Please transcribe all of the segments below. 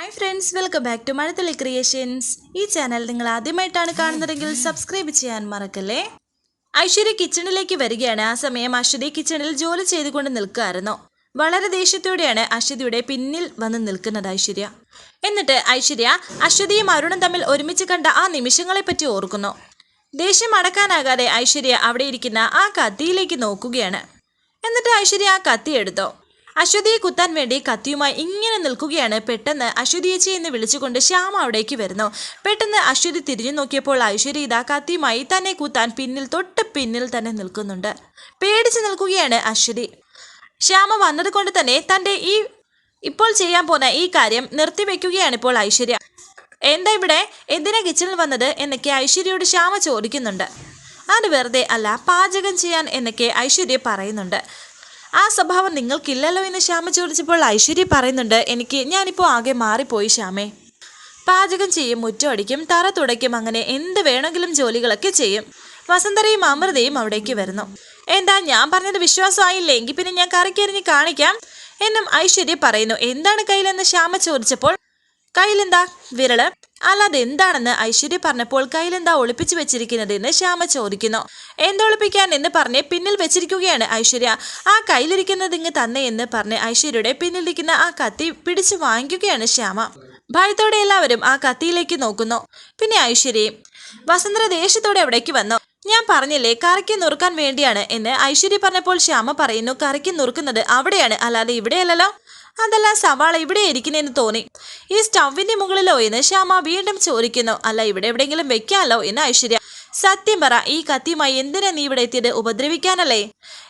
Hi friends welcome back to Mazhathulli creations ഈ channel നിങ്ങൾ ആദ്യമായിട്ടാണ് കാണുന്നതെങ്കിൽ സബ്സ്ക്രൈബ് ചെയ്യാൻ മറക്കല്ലേ? ഐശ്വര്യ കിച്ചണിലേക്ക് വരികയാണ്. ആ സമയം അശ്വതി കിച്ചണിൽ ജോലി ചെയ്തുകൊണ്ട് നിൽക്കുകയായിരുന്നു. വളരെ ദേഷ്യത്തോടെയാണ് അശ്വതിയുടെ പിന്നിൽ വന്ന് നിൽക്കുന്നത് ഐശ്വര്യ. എന്നിട്ട് ഐശ്വര്യ അശ്വതിയും അരുണും തമ്മിൽ ഒരുമിച്ച് കണ്ട ആ നിമിഷങ്ങളെ പറ്റി ഓർക്കുന്നു. ദേഷ്യം അടക്കാനാകാതെ ഐശ്വര്യ അവിടെ ഇരിക്കുന്ന ആ കത്തിയിലേക്ക് നോക്കുകയാണ്. എന്നിട്ട് ഐശ്വര്യ ആ കത്തി എടുത്തോ. അശ്വതിയെ കുത്താൻ വേണ്ടി കത്തിയുമായി ഇങ്ങനെ നിൽക്കുകയാണ് പെട്ടെന്ന് അശ്വതിയേച്ചി എന്ന് വിളിച്ചുകൊണ്ട് ശ്യാമ അവിടേക്ക് വരുന്നു. പെട്ടെന്ന് അശ്വതി തിരിഞ്ഞു നോക്കിയപ്പോൾ ഐശ്വര്യ ഇതാ കത്തിയുമായി തന്നെ കുത്താൻ പിന്നിൽ തൊട്ട് പിന്നിൽ തന്നെ നിൽക്കുന്നുണ്ട്. പേടിച്ച് നിൽക്കുകയാണ് അശ്വതി. ശ്യാമ വന്നത് കൊണ്ട് തന്നെ തന്റെ ഈ ഇപ്പോൾ ചെയ്യാൻ പോന്ന ഈ കാര്യം നിർത്തിവെക്കുകയാണ് ഇപ്പോൾ ഐശ്വര്യ. എന്താ ഇവിടെ? എന്തിനാ കിച്ചണിൽ വന്നത്? എന്നൊക്കെ ഐശ്വര്യയോട് ശ്യാമ ചോദിക്കുന്നുണ്ട്. അത് വെറുതെ അല്ല പാചകം ചെയ്യാൻ എന്നൊക്കെ ഐശ്വര്യ പറയുന്നുണ്ട്. ആ സ്വഭാവം നിങ്ങൾക്കില്ലല്ലോ എന്ന് ശ്യാമ ചോദിച്ചപ്പോൾ ഐശ്വര്യ പറയുന്നുണ്ട് എനിക്ക് ഞാനിപ്പോൾ ആകെ മാറിപ്പോയി ശ്യാമേ. പാചകം ചെയ്യും മുറ്റമടിക്കും തറ തുടയ്ക്കും അങ്ങനെ എന്ത് വേണമെങ്കിലും ജോലികളൊക്കെ ചെയ്യും. വസന്തരയും അമൃതയും അവിടേക്ക് വരുന്നു. എന്താ ഞാൻ പറഞ്ഞത് വിശ്വാസമായില്ലേ? എങ്കിൽ പിന്നെ ഞാൻ കറിക്കരിഞ്ഞ് കാണിക്കാം. എന്നും ഐശ്വര്യ പറയുന്നു. എന്താണ് കയ്യിലെന്ന്? ശ്യാമ ചോദിച്ചപ്പോൾ കയ്യിലെന്താ? വിരൽ അല്ലാതെ എന്താണെന്ന് ഐശ്വര്യ പറഞ്ഞപ്പോൾ കയ്യിലെന്താ ഒളിപ്പിച്ചു വെച്ചിരിക്കുന്നത് എന്ന് ശ്യാമ ചോദിക്കുന്നു. എന്തൊളിപ്പിക്കാൻ എന്ന് പറഞ്ഞ് പിന്നിൽ വെച്ചിരിക്കുകയാണ് ഐശ്വര്യ. ആ കയ്യിലിരിക്കുന്നത് ഇങ്ങ് തന്നെ എന്ന് പറഞ്ഞ് ഐശ്വര്യയുടെ പിന്നിലിരിക്കുന്ന ആ കത്തി പിടിച്ചു വാങ്ങിക്കുകയാണ് ശ്യാമ. ഭയത്തോടെ എല്ലാവരും ആ കത്തിയിലേക്ക് നോക്കുന്നു. പിന്നെ ഐശ്വര്യയും വസന്തര ദേഷ്യത്തോടെ അവിടേക്ക് വന്നു? ഞാൻ പറഞ്ഞില്ലേ കറിക്ക് നുറുക്കാൻ വേണ്ടിയാണ് എന്ന് ഐശ്വര്യ പറഞ്ഞപ്പോൾ ശ്യാമ പറയുന്നു കറിക്ക് നുറുക്കുന്നത് അവിടെയാണ് അല്ലാതെ ഇവിടെയല്ലല്ലോ? അതല്ല സവാള ഇവിടെ ഇരിക്കുന്നതെന്ന് തോന്നി. ഈ സ്റ്റൗവിന്റെ മുകളിലോ എന്ന് ശ്യാമ വീണ്ടും ചോദിക്കുന്നു. അല്ല ഇവിടെ എവിടെയെങ്കിലും വെക്കാമല്ലോ എന്ന് ഐശ്വര്യ. സത്യം പറ ഈ കത്തിയുമായി എന്തിനാ നീ ഇവിടെ എത്തിയത്? ഉപദ്രവിക്കാനല്ലേ?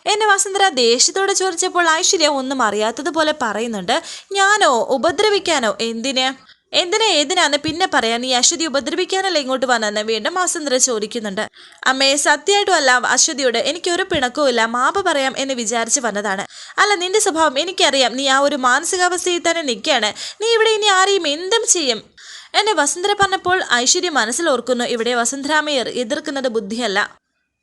എന്നെ വസുന്ധര ദേഷ്യത്തോടെ ചോദിച്ചപ്പോൾ ഐശ്വര്യ ഒന്നും അറിയാത്തതുപോലെ പറയുന്നുണ്ട്. ഞാനോ? ഉപദ്രവിക്കാനോ? എന്തിന്? എന്തിനാ ഏതിനാന്ന് പിന്നെ പറയാൻ നീ അശ്വതി ഉപദ്രവിക്കാനല്ലേ ഇങ്ങോട്ട് വന്നെന്ന് വീണ്ടും വസുന്ധര ചോദിക്കുന്നുണ്ട്. അമ്മയെ സത്യമായിട്ടും അല്ല അശ്വതിയോട് എനിക്കൊരു പിണക്കവും ഇല്ല മാപ്പ് പറയാം എന്ന് വിചാരിച്ച് വന്നതാണ്. അല്ല നിന്റെ സ്വഭാവം എനിക്കറിയാം നീ ആ ഒരു മാനസികാവസ്ഥയിൽ തന്നെ നിൽക്കുകയാണ്. നീ ഇവിടെ ഇനി ആരെയും എന്തും ചെയ്യും? എന്നെ വസുന്ധര പറഞ്ഞപ്പോൾ ഐശ്വര്യ മനസ്സിൽ ഓർക്കുന്നു ഇവിടെ വസുന്ധരാമയർ എതിർക്കുന്നത് ബുദ്ധിയല്ല.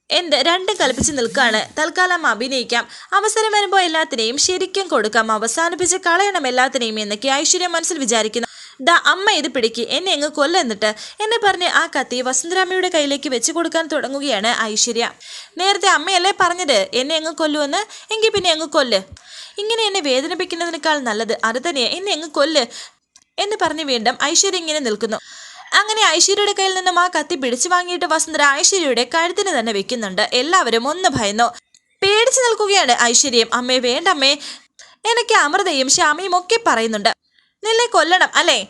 എന്ത് രണ്ടും കൽപ്പിച്ച് നിൽക്കാണ് തൽക്കാലം അഭിനയിക്കാം. അവസരം വരുമ്പോൾ എല്ലാത്തിനെയും ശരിക്കും കൊടുക്കാം. അവസാനിപ്പിച്ച് കളയണം എല്ലാത്തിനെയും എന്നൊക്കെ ഐശ്വര്യ മനസ്സിൽ വിചാരിക്കുന്നു. ദാ അമ്മ ഇത് പിടിക്ക്. എന്നെ അങ്ങ് കൊല്ലെന്നിട്ട് എന്നെ പറഞ്ഞ് ആ കത്തി വസന്തരാമയുടെ കയ്യിലേക്ക് വെച്ച് കൊടുക്കാൻ തുടങ്ങുകയാണ് ഐശ്വര്യ. നേരത്തെ അമ്മയല്ലേ പറഞ്ഞത് എന്നെ അങ്ങ് കൊല്ലുമെന്ന് എങ്കിൽ പിന്നെ അങ്ങ് കൊല്ല്. ഇങ്ങനെ എന്നെ വേദനിപ്പിക്കുന്നതിനേക്കാൾ നല്ലത് അത് തന്നെയാ എന്നെ അങ്ങ് കൊല്ല്. എന്ന് പറഞ്ഞ് വീണ്ടും ഐശ്വര്യ ഇങ്ങനെ നിൽക്കുന്നു. അങ്ങനെ ഐശ്വര്യയുടെ കയ്യിൽ നിന്നും ആ കത്തി പിടിച്ചു വാങ്ങിയിട്ട് വസുന്ധര ഐശ്വര്യയുടെ കഴുത്തിന് തന്നെ വെക്കുന്നുണ്ട്. എല്ലാവരും ഒന്ന് ഭയന്നു. പേടിച്ചു നിൽക്കുകയാണ് ഐശ്വര്യം. അമ്മേ വേണ്ടമ്മേ. എനിക്ക് അമൃതയും ശ്യാമയും ഒക്കെ പറയുന്നുണ്ട്. നിന്നെ കൊല്ലണം അല്ലേ?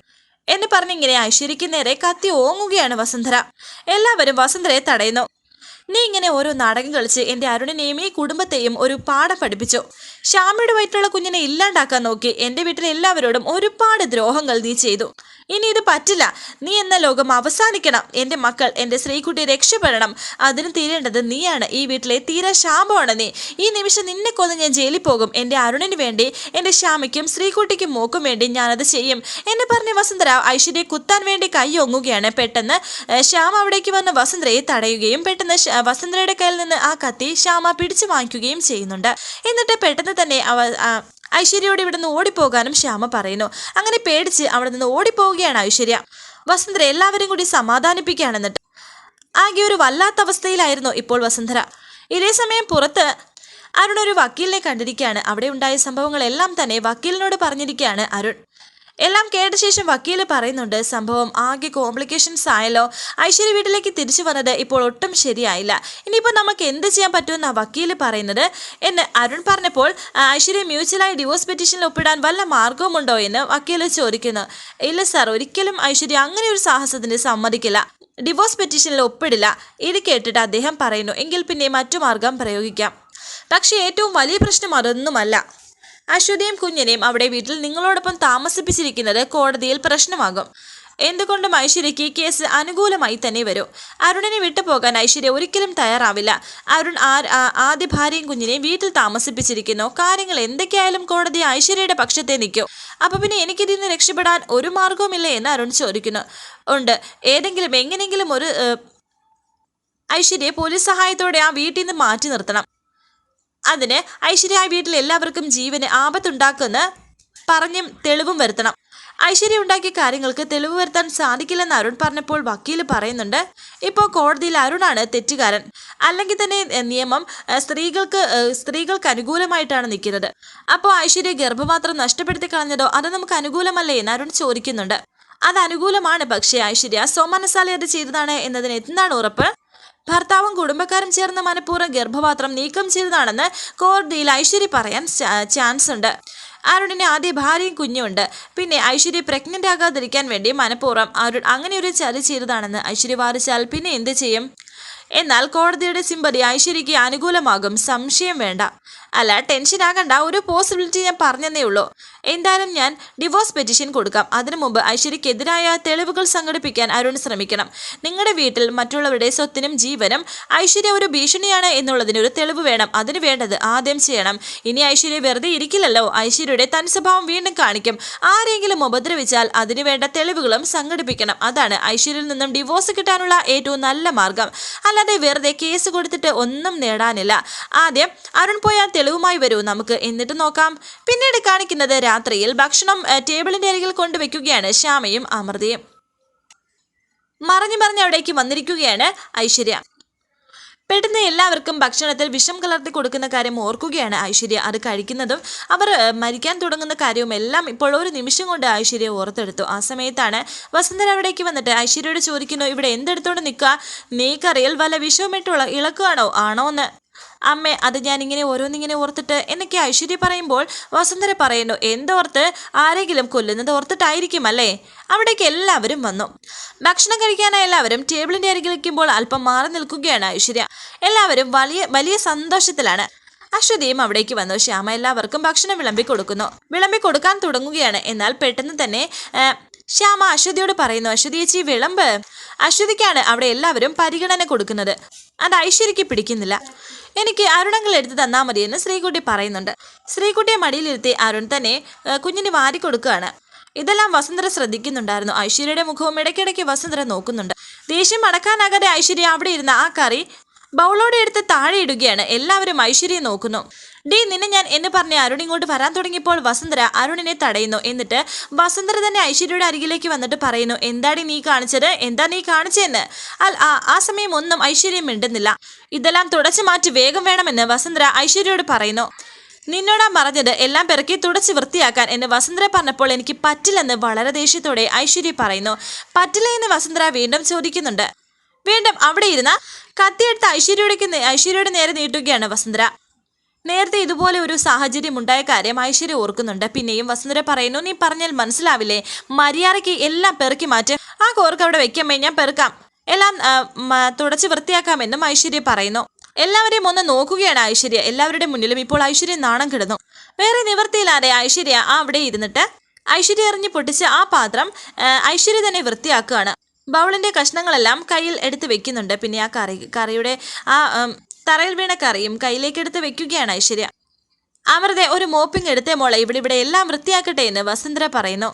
എന്ന് പറഞ്ഞിങ്ങനെ ഐശ്വര്യയ്ക്ക് നേരെ കത്തി ഓങ്ങുകയാണ് വസുന്ധര. എല്ലാവരും വസുന്ധരയെ തടയുന്നു. നീ ഇങ്ങനെ ഓരോ നാടകം കളിച്ച് എന്റെ അരുണിനെയും ഈ കുടുംബത്തെയും ഒരു പാഠം പഠിപ്പിച്ചു. ശ്യാമയുടെ വയറ്റിലുള്ള കുഞ്ഞിനെ ഇല്ലാണ്ടാക്കാൻ നോക്കി എന്റെ വീട്ടിലെ എല്ലാവരോടും ഒരുപാട് ദ്രോഹങ്ങൾ നീ ചെയ്തു. ഇനി ഇത് പറ്റില്ല. നീ എന്ന ലോകം അവസാനിക്കണം. എന്റെ മക്കൾ എന്റെ ശ്രീകുട്ടി രക്ഷപ്പെടണം. അതിന് തീരേണ്ടത് നീയാണ്. ഈ വീട്ടിലെ തീരെ ശാപമാണ് നീ. ഈ നിമിഷം നിന്നെ കൊന്ന് ഞാൻ ജയിലിൽ പോകും. എന്റെ അരുണിന് വേണ്ടി എന്റെ ശ്യാമയ്ക്കും ശ്രീകുട്ടിക്കും മോക്കും വേണ്ടി ഞാനത് ചെയ്യും. എന്നെ പറഞ്ഞ വസുന്ധര ഐശ്വര്യയെ കുത്താൻ വേണ്ടി കൈയൊങ്ങുകയാണ് പെട്ടെന്ന് ശ്യാമ അവിടേക്ക് വന്ന വസുന്ധരയെ തടയുകയും പെട്ടെന്ന് വസുന്ധരയുടെ കയ്യിൽ നിന്ന് ആ കത്തി ശ്യാമ പിടിച്ചു വാങ്ങിക്കുകയും ചെയ്യുന്നുണ്ട്. എന്നിട്ട് പെട്ടെന്ന് തന്നെ അവ ഐശ്വര്യയോട് ഇവിടുന്ന് ഓടിപ്പോകാനും ശ്യാമ പറയുന്നു. അങ്ങനെ പേടിച്ച് അവിടെ നിന്ന് ഓടിപ്പോവുകയാണ് ഐശ്വര്യ. വസുന്ധര എല്ലാവരും കൂടി സമാധാനിപ്പിക്കുകയാണ് എന്നിട്ട് ആകെ ഒരു വല്ലാത്ത അവസ്ഥയിലായിരുന്നു ഇപ്പോൾ വസുന്ധര ഇതേ സമയം പുറത്ത് അരുൺ ഒരു വക്കീലിനെ കണ്ടിരിക്കുകയാണ്. അവിടെ ഉണ്ടായ സംഭവങ്ങളെല്ലാം തന്നെ വക്കീലിനോട് പറഞ്ഞിരിക്കുകയാണ് അരുൺ. എല്ലാം കേട്ട ശേഷം വക്കീൽ പറയുന്നുണ്ട് സംഭവം ആകെ കോംപ്ലിക്കേഷൻസ് ആയല്ലോ. ഐശ്വര്യ വീട്ടിലേക്ക് തിരിച്ചു വന്നത് ഇപ്പോൾ ഒട്ടും ശരിയായില്ല. ഇനിയിപ്പോൾ നമുക്ക് എന്ത് ചെയ്യാൻ പറ്റുമെന്നാണ് വക്കീൽ പറയുന്നത്? എന്ന് അരുൺ പറഞ്ഞപ്പോൾ ഐശ്വര്യ മ്യൂച്വലായി ഡിവോഴ്സ് പെറ്റീഷനിൽ ഒപ്പിടാൻ വല്ല മാർഗവുമുണ്ടോ എന്ന് വക്കീൽ ചോദിക്കുന്നു. ഇല്ല സാർ ഒരിക്കലും ഐശ്വര്യ അങ്ങനെ ഒരു സാഹസത്തിന് സമ്മതിക്കില്ല. ഡിവോഴ്സ് പെറ്റീഷനിൽ ഒപ്പിടില്ല. ഇത് കേട്ടിട്ട് അദ്ദേഹം പറയുന്നു എങ്കിൽ പിന്നെ മറ്റു മാർഗം പ്രയോഗിക്കാം. പക്ഷേ ഏറ്റവും വലിയ പ്രശ്നം അതൊന്നുമല്ല. അശ്വതിയും കുഞ്ഞിനെയും അവിടെ വീട്ടിൽ നിങ്ങളോടൊപ്പം താമസിപ്പിച്ചിരിക്കുന്നത് കോടതിയിൽ പ്രശ്നമാകും. എന്തുകൊണ്ടും ഐശ്വര്യയ്ക്ക് കേസ് അനുകൂലമായി തന്നെ വരൂ. അരുണിനെ വിട്ടുപോകാൻ ഐശ്വര്യ ഒരിക്കലും തയ്യാറാവില്ല. അരുൺ ആദ്യ ഭാര്യയും കുഞ്ഞിനെയും വീട്ടിൽ താമസിപ്പിച്ചിരിക്കുന്നു. കാര്യങ്ങൾ എന്തൊക്കെയായാലും കോടതി ഐശ്വര്യയുടെ പക്ഷത്തെ നിൽക്കും അപ്പൊ പിന്നെ എനിക്കിതിൽ നിന്ന് രക്ഷപ്പെടാൻ ഒരു മാർഗവുമില്ല എന്ന് അരുൺ ചോദിക്കുന്നു. ഉണ്ട്. ഏതെങ്കിലും എങ്ങനെയെങ്കിലും ഒരു ഐശ്വര്യയെ പോലീസ് സഹായത്തോടെ ആ വീട്ടിൽ നിന്ന് മാറ്റി നിർത്തണം. അതിന് ഐശ്വര്യ വീട്ടിൽ എല്ലാവർക്കും ജീവന് ആപത്തുണ്ടാക്കുമെന്ന് പറഞ്ഞും തെളിവും വരുത്തണം. ഐശ്വര്യ ഉണ്ടാക്കിയ കാര്യങ്ങൾക്ക് തെളിവ് വരുത്താൻ സാധിക്കില്ലെന്ന് അരുൺ പറഞ്ഞപ്പോൾ വക്കീൽ പറയുന്നുണ്ട് ഇപ്പോൾ കോടതിയിൽ അരുണാണ് തെറ്റുകാരൻ. അല്ലെങ്കിൽ തന്നെ നിയമം സ്ത്രീകൾക്ക് സ്ത്രീകൾക്ക് അനുകൂലമായിട്ടാണ് നിൽക്കുന്നത്. അപ്പോൾ ഐശ്വര്യ ഗർഭപാത്രം നഷ്ടപ്പെടുത്തി കളഞ്ഞതോ അത് നമുക്ക് അനുകൂലമല്ലേ എന്ന് അരുൺ ചോദിക്കുന്നുണ്ട്. അത് അനുകൂലമാണ് പക്ഷേ ഐശ്വര്യ സോമനസാലി അത് ചെയ്തതാണ് എന്നതിന് എന്താണ് ഉറപ്പ്? ഭർത്താവും കുടുംബക്കാരും ചേർന്ന് മനഃപൂർവം ഗർഭപാത്രം നീക്കം ചെയ്തതാണെന്ന് കോടതിയിൽ ഐശ്വര്യ പറയാൻ ചാൻസ് ഉണ്ട്. അരുണിന് ആദ്യ ഭാര്യയും കുഞ്ഞുമുണ്ട്. പിന്നെ ഐശ്വര്യ പ്രഗ്നന്റ് ആകാതിരിക്കാൻ വേണ്ടി മനഃപൂർവം അരുൺ അങ്ങനെ ഒരു ചതി ചെയ്തതാണെന്ന് ഐശ്വര്യ വാദിച്ചാൽ പിന്നെ എന്ത് ചെയ്യും? എന്നാൽ കോടതിയുടെ സിമ്പതി ഐശ്വര്യയ്ക്ക് അനുകൂലമാകും. സംശയം വേണ്ട. അല്ല ടെൻഷൻ ആകണ്ട. ഒരു പോസിബിലിറ്റി ഞാൻ പറഞ്ഞതേ ഉള്ളൂ. എന്തായാലും ഞാൻ ഡിവോഴ്സ് പെറ്റീഷൻ കൊടുക്കാം. അതിനു മുമ്പ് ഐശ്വര്യക്കെതിരായ തെളിവുകൾ സംഘടിപ്പിക്കാൻ അരുൺ ശ്രമിക്കണം. നിങ്ങളുടെ വീട്ടിൽ മറ്റുള്ളവരുടെ സ്വത്തിനും ജീവനും ഐശ്വര്യ ഒരു ഭീഷണിയാണ് എന്നുള്ളതിന് ഒരു തെളിവ് വേണം. അതിന് വേണ്ടത് ആദ്യം ചെയ്യണം. ഇനി ഐശ്വര്യ വെറുതെ ഇരിക്കില്ലല്ലോ. ഐശ്വര്യയുടെ തൻ സ്വഭാവം വീണ്ടും കാണിക്കും. ആരെങ്കിലും ഉപദ്രവിച്ചാൽ അതിനു വേണ്ട തെളിവുകളും സംഘടിപ്പിക്കണം. അതാണ് ഐശ്വര്യയിൽ നിന്നും ഡിവോഴ്സ് കിട്ടാനുള്ള ഏറ്റവും നല്ല മാർഗം. അല്ലാതെ വെറുതെ കേസ് കൊടുത്തിട്ട് ഒന്നും നേടാനില്ല. ആദ്യം അരുൺ പോയാൽ തെളിവുമായി വരൂ. നമുക്ക് എന്നിട്ട് നോക്കാം. പിന്നീട് കാണിക്കുന്നത് രാത്രിയിൽ ഭക്ഷണം ടേബിളിന്റെ അരികിൽ കൊണ്ടുവയ്ക്കുകയാണ് ശ്യാമയും അമൃതയും. മറഞ്ഞു മറിഞ്ഞ് അവിടേക്ക് വന്നിരിക്കുകയാണ് ഐശ്വര്യ. പെട്ടെന്ന് എല്ലാവർക്കും ഭക്ഷണത്തിൽ വിഷം കലർത്തി കൊടുക്കുന്ന കാര്യം ഓർക്കുകയാണ് ഐശ്വര്യ. അത് കഴിക്കുന്നതും അവർ മരിക്കാൻ തുടങ്ങുന്ന കാര്യവും എല്ലാം ഇപ്പോൾ ഒരു നിമിഷം കൊണ്ട് ഐശ്വര്യ ഓർത്തെടുത്തു. ആ സമയത്താണ് വസന്തര അവിടേക്ക് വന്നിട്ട് ഐശ്വര്യയോട് ചോദിക്കുന്നു ഇവിടെ എന്തെടുത്തോണ്ട് നിൽക്കുക നീക്കറിയിൽ വല്ല വിഷവുമിട്ടുള്ള ഇളക്കുകയാണോ ആണോ എന്ന് അമ്മേ അത് ഞാൻ ഇങ്ങനെ ഓരോന്നിങ്ങനെ ഓർത്തിട്ട് എന്നൊക്കെ ഐശ്വര്യ പറയുമ്പോൾ വസുന്ധര പറയുന്നു എന്തോർത്ത്? ആരെങ്കിലും കൊല്ലുന്നത് ഓർത്തിട്ടായിരിക്കും അല്ലേ? അവിടേക്ക് എല്ലാവരും വന്നു. ഭക്ഷണം കഴിക്കാനായി എല്ലാവരും ടേബിളിന്റെ അരികിൽ നിൽക്കുമ്പോൾ അല്പം മാറി നിൽക്കുകയാണ് ഐശ്വര്യ. എല്ലാവരും വലിയ വലിയ സന്തോഷത്തിലാണ്. അശ്വതിയും അവിടേക്ക് വന്നു. ശ്യാമ എല്ലാവർക്കും ഭക്ഷണം വിളമ്പി കൊടുക്കുന്നു. വിളമ്പി കൊടുക്കാൻ തുടങ്ങുകയാണ്. എന്നാൽ പെട്ടെന്ന് തന്നെ ശ്യാമ അശ്വതിയോട് പറയുന്നു അശ്വതി ചേച്ചി വിളമ്പ്. അശ്വതിക്കാണ് അവിടെ എല്ലാവരും പരിഗണന കൊടുക്കുന്നത്. അത് ഐശ്വര്യക്ക് പിടിക്കുന്നില്ല. എനിക്ക് അരുണങ്ങൾ എടുത്ത് തന്നാൽ മതിയെന്ന് ശ്രീകുട്ടി പറയുന്നുണ്ട്. ശ്രീകുട്ടിയെ മടിയിലിരുത്തി അരുൺ തന്നെ കുഞ്ഞിന് വാരി കൊടുക്കുകയാണ്. ഇതെല്ലാം വസുന്ധര ശ്രദ്ധിക്കുന്നുണ്ടായിരുന്നു. ഐശ്വര്യയുടെ മുഖവും ഇടയ്ക്കിടയ്ക്ക് വസുന്ധര നോക്കുന്നുണ്ട്. ദേഷ്യം അടക്കാനാകാതെ ഐശ്വര്യ അവിടെ ഇരുന്ന ആ കറി ബൗളോടെ എടുത്ത് താഴെ ഇടുകയാണ്. എല്ലാവരും ഐശ്വര്യയെ നോക്കുന്നു. ഡി നിന്നെ ഞാൻ എന്ന് പറഞ്ഞ് അരുൺ ഇങ്ങോട്ട് വരാൻ തുടങ്ങിയപ്പോൾ വസുന്ധര അരുണിനെ തടയുന്നു. എന്നിട്ട് വസുന്ധര തന്നെ ഐശ്വര്യയുടെ അരികിലേക്ക് വന്നിട്ട് പറയുന്നു എന്താടി നീ കാണിച്ചത്? എന്താ നീ കാണിച്ചതെന്ന്? ആ ആ സമയം ഒന്നും ഐശ്വര്യം മിണ്ടുന്നില്ല. ഇതെല്ലാം തുടച്ചു മാറ്റി വേഗം വേണമെന്ന് വസുന്ധര ഐശ്വര്യയോട് പറയുന്നു. നിന്നോടാ പറഞ്ഞത് എല്ലാം പിറക്കി തുടച്ച് വൃത്തിയാക്കാൻ എന്ന് വസുന്ധര പറഞ്ഞപ്പോൾ എനിക്ക് പറ്റില്ലെന്ന് വളരെ ദേഷ്യത്തോടെ ഐശ്വര്യ പറയുന്നു. പറ്റില്ല എന്ന് വസുന്ധര വീണ്ടും ചോദിക്കുന്നുണ്ട്. വീണ്ടും അവിടെ ഇരുന്ന കത്തിയെടുത്ത് ഐശ്വര്യയുടെ ഐശ്വര്യയുടെ നേരെ നീട്ടുകയാണ് വസുന്ധര. നേരത്തെ ഇതുപോലെ ഒരു സാഹചര്യം ഉണ്ടായ കാര്യം ഐശ്വര്യ ഓർക്കുന്നുണ്ട്. പിന്നെയും വസുന്ധര പറയുന്നു നീ പറഞ്ഞാൽ മനസ്സിലാവില്ലേ? മര്യാദയ്ക്ക് എല്ലാം പെറുക്കി മാറ്റി. ആ കോർക്ക് അവിടെ വെക്കാമേ ഞാൻ പെറുക്കാം. എല്ലാം തുടച്ച് വൃത്തിയാക്കാമെന്നും ഐശ്വര്യ പറയുന്നു. എല്ലാവരെയും ഒന്ന് നോക്കുകയാണ് ഐശ്വര്യ. എല്ലാവരുടെ മുന്നിലും ഇപ്പോൾ ഐശ്വര്യ നാണം കിടന്നു. വേറെ നിവൃത്തിയില്ലാതെ ഐശ്വര്യ ആ അവിടെ ഇരുന്നിട്ട് ഐശ്വര്യ എറിഞ്ഞ് പൊട്ടിച്ച ആ പാത്രം ഐശ്വര്യ തന്നെ വൃത്തിയാക്കുകയാണ്. ബൗളിന്റെ കഷ്ണങ്ങളെല്ലാം കയ്യിൽ എടുത്ത് വെക്കുന്നുണ്ട്. പിന്നെ ആ കറി കറിയുടെ ആ തറയിൽ വീണ കറിയും കയ്യിലേക്ക് എടുത്ത് വെക്കുകയാണ് ഐശ്വര്യ. അമൃത ഒരു മോപ്പിംഗ് എടുത്തേ മോളെ. ഇവിടെ ഇവിടെ എല്ലാം വൃത്തിയാക്കട്ടെ എന്ന് വസുന്ധര പറയുന്നു.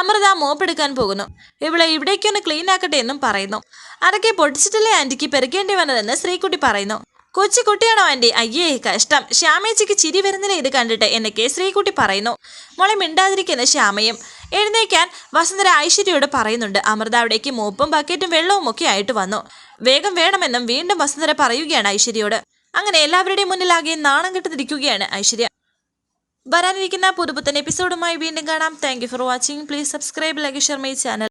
അമൃത മോപ്പ് എടുക്കാൻ പോകുന്നു. ഇവിടെ ഇവിടേക്കൊന്ന് ക്ലീൻ ആക്കട്ടെ എന്നും പറയുന്നു. അതൊക്കെ പൊട്ടിച്ചിട്ടല്ലേ ആന്റിക്ക് പെരുക്കേണ്ടി വന്നതെന്ന് ശ്രീകുട്ടി പറയുന്നു. കൊച്ചു കുട്ടിയാണോ ആന്റി അയ്യേ കഷ്ടം. ശ്യാമേച്ചിക്ക് ചിരി വരുന്നില്ല ഇത് കണ്ടിട്ട്? എന്നൊക്കെ ശ്രീകുട്ടി പറയുന്നു. മോളെ മിണ്ടാതിരിക്കുന്ന ശ്യാമയും. എഴുന്നേക്കാൻ വസുന്ധര ഐശ്വര്യയോട് പറയുന്നുണ്ട്. അമൃത അവിടേക്ക് മൂപ്പും ബക്കറ്റും വെള്ളവും ഒക്കെ ആയിട്ട് വന്നു. വേഗം വേണമെന്നും വീണ്ടും വസുന്ധര പറയുകയാണ് ഐശ്വര്യയോട്. അങ്ങനെ എല്ലാവരുടെയും മുന്നിലാകെ നാണം കെട്ടിരിക്കുകയാണ് ഐശ്വര്യ. വരാനിരിക്കുന്ന പുതുപുത്തൻ എപ്പിസോഡുമായി വീണ്ടും കാണാം. Thank for watching please subscribe like share my channel